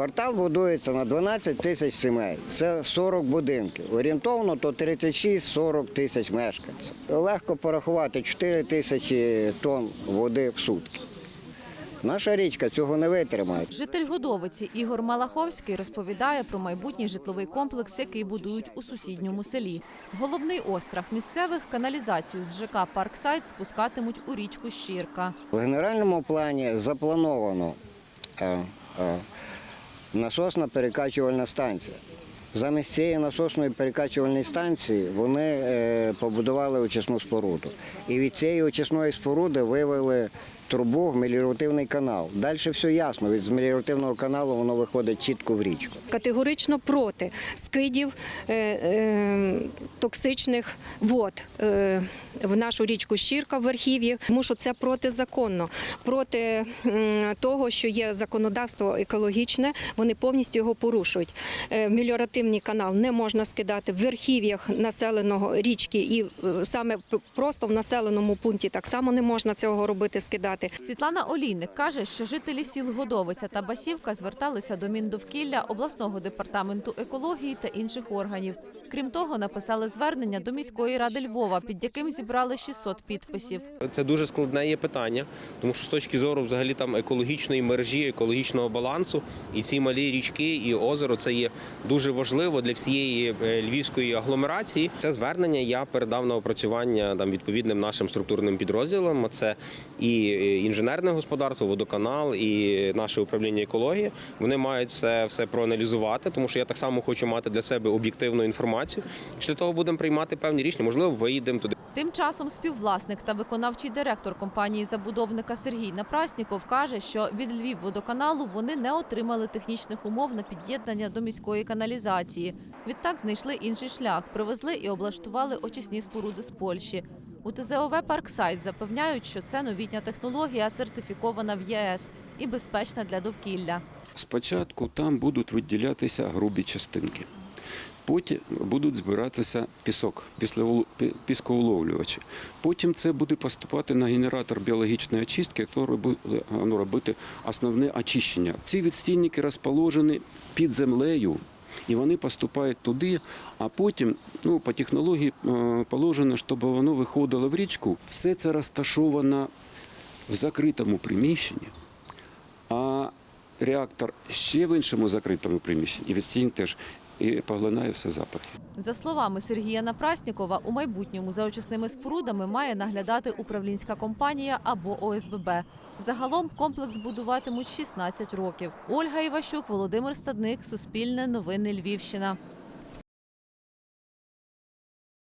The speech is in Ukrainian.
Квартал будується на 12 тисяч сімей. Це 40 будинків. Орієнтовно то 36-40 тисяч мешканців. Легко порахувати 4 тисячі тонн води в сутки. Наша річка цього не витримає. Житель Годовиці Ігор Малаховський розповідає про майбутній житловий комплекс, який будують у сусідньому селі. Головний острах місцевих каналізацію з ЖК Парксайд спускатимуть у річку Щірка. В генеральному плані заплановано е, е, насосна перекачувальна станція. Замість цієї насосної перекачувальної станції вони е, побудували очисну споруду. І від цієї очисної споруди вивели трубу в меліоративний канал. Далі все ясно. Від з меліоративного каналу воно виходить чітко в річку. категорично проти скидів е, е, токсичних вод е, в нашу річку Щірка в архіві, тому що це протизаконно, проти м, того, що є законодавство екологічне, вони повністю його порушують. Е, Меліоративний канал не можна скидати в архів'ях населеного річки, і е, саме просто в населеному пункті так само не можна цього робити, скидати. Світлана Олійник каже, що жителі сіл Годовиця та Басівка зверталися до Міндовкілля, обласного департаменту екології та інших органів. Крім того, написали звернення до міської ради Львова, під яким зібрали 600 підписів. Це дуже складне є питання, тому що з точки зору взагалі там екологічної мережі, екологічного балансу, і ці малі річки і озеро це є дуже важливо для всієї е, львівської агломерації. Це звернення я передав на опрацювання там відповідним нашим структурним підрозділам. Це і інженерне господарство, водоканал, і наше управління екології. Вони мають все, все проаналізувати, тому що я так само хочу мати для себе об'єктивну інформацію. Після того будемо приймати певні рішення. Можливо, виїдемо туди. Тим часом співвласник та виконавчий директор компанії забудовника Сергій Напрасніков каже, що від Львівводоканалу вони не отримали технічних умов на під'єднання до міської каналізації. Відтак знайшли інший шлях, привезли і облаштували очисні споруди з Польщі. У ТЗОВ Парксайд запевняють, що це новітня технологія, сертифікована в ЄС і безпечна для довкілля. Спочатку там будуть виділятися грубі частинки. Потім будуть збиратися пісок, після- піскоуловлювачі. Потім це буде поступати на генератор біологічної очистки, який буде ну, робити основне очищення. Ці відстійники розположені під землею. І вони поступають туди, а потім ну, по технології е, положено, щоб воно виходило в річку. Все це розташовано в закритому приміщенні, а реактор ще в іншому закритому приміщенні, і відстійник теж і поглинає все запахи. За словами Сергія Напраснікова, у майбутньому за очисними спорудами має наглядати управлінська компанія або ОСББ. Загалом комплекс будуватимуть 16 років. Ольга Іващук, Володимир Стадник, Суспільне новини Львівщина.